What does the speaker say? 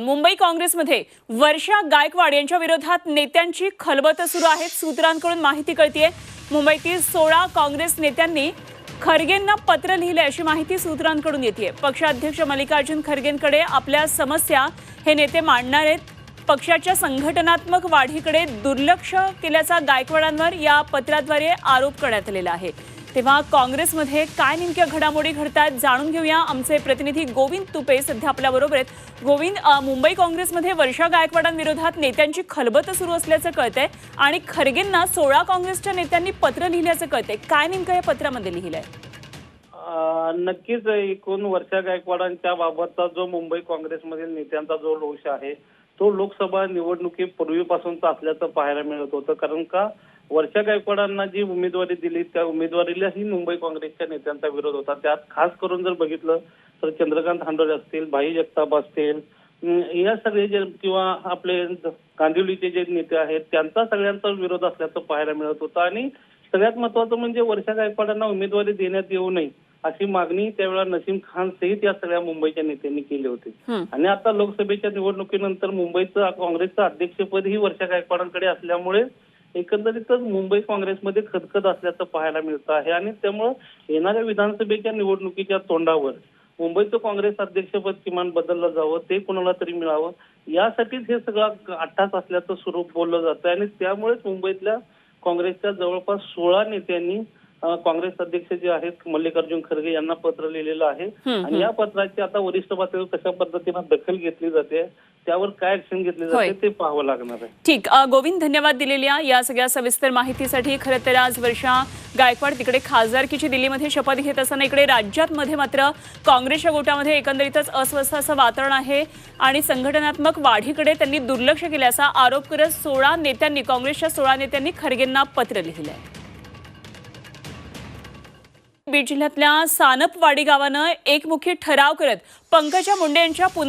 मुंबई काँग्रेसमध्ये वर्षा गायकवाड यांच्या विरोधात नेत्यांची खलबत सुरू आहेत. सूत्रांकडून माहिती कळतीये. मुंबईतील सोळा काँग्रेस नेत्यांनी खरगेंना पत्र लिहिले अशी माहिती सूत्रांकडून येते पक्षाध्यक्ष मल्लिकार्जुन खरगेंकडे आपल्या समस्या हे नेते मांडणार आहेत. पक्षाच्या संघटनात्मक वाढीकडे दुर्लक्ष केल्याचा गायकवाडांवर या पत्राद्वारे आरोप करण्यात आलेला आहे. तेव्हा काँग्रेसमध्ये काय नेमक्या घडामोडी घडतात जाणून घेऊया. आमचे प्रतिनिधी गोविंद तुपे सध्या आपल्याबरोबर आहेत. गोविंद मुंबई काँग्रेसमध्ये वर्षा गायकवाडांविरोधात नेत्यांची खलबत सुरू असल्याचं कळतंय आणि खरगेंना सोळा काँग्रेसच्या नेत्यांनी पत्र लिहिल्याचं कळतंय. काय नेमकं या पत्रामध्ये लिहिलंय? नक्कीच एकूण वर्षा गायकवाडांच्या बाबतचा जो मुंबई काँग्रेसमधील नेत्यांचा जो रोष आहे तो लोकसभा निवडणुकीपूर्वीपासूनचा असल्याचं पाहायला मिळत होतं. कारण का? वर्षा गायकवाडांना जी उमेदवारी दिली त्या उमेदवारीलाही मुंबई काँग्रेसच्या नेत्यांचा विरोध होता. त्यात खास करून जर बघितलं तर चंद्रकांत हांडोरे असतील भाई जगताप असतील या सगळे जे किंवा आपले गांधिवलीचे जे नेते आहेत त्यांचा सगळ्यांचा विरोध असल्याचं पाहायला मिळत होतं. आणि सगळ्यात महत्वाचं म्हणजे वर्षा गायकवाडांना उमेदवारी देण्यात येऊ नये अशी मागणी त्यावेळेला नसीम खान सहित या सगळ्या मुंबईच्या नेत्यांनी केली होती. आणि आता लोकसभेच्या निवडणुकीनंतर मुंबईचं काँग्रेसचं अध्यक्षपद ही वर्षा गायकवाडांकडे असल्यामुळे एकंदरीतच मुंबई काँग्रेसमध्ये खदखद असल्याचं पाहायला मिळतं आहे आणि त्यामुळं येणाऱ्या विधानसभेच्या निवडणुकीच्या तोंडावर मुंबईचं काँग्रेस अध्यक्षपद किमान बदललं जावं ते कोणाला तरी मिळावं यासाठीच हे सगळं अट्टास असल्याचं स्वरूप बोललं जातं आणि त्यामुळेच मुंबईतल्या काँग्रेसच्या जवळपास सोळा नेत्यांनी काँग्रेस अध्यक्ष जे आहेत मल्लिकार्जुन खरगे यांना पत्र लिहिलेलं आहे. आणि या पत्राची आता वरिष्ठ पातळीवर कशा पद्धतीनं दखल घेतली जाते त्यावर काय ऍक्शन घेतली होय. जाते ते पाहावं लागणार आहे. ठीक अ, गोविंद धन्यवाद दिलेल्या या सगळ्या सविस्तर माहितीसाठी. खरं तर आज वर्षा गायकवाड तिकडे खासदारकीची दिल्लीमध्ये शपथ घेत असताना इकडे राज्यात मध्ये मात्र काँग्रेसच्या गोटामध्ये एकंदरीतच अस्वस्थ असं वातावरण आहे आणि संघटनात्मक वाढीकडे त्यांनी दुर्लक्ष केल्याचा आरोप करत सोळा नेत्यांनी काँग्रेसच्या सोळा नेत्यांनी खरगेंना पत्र लिहिलं आहे बीड जिल्ह्यातल्या सानपवाडी गावानं एकमुखी ठराव करत पंकजा मुंडे यांच्या पुनर्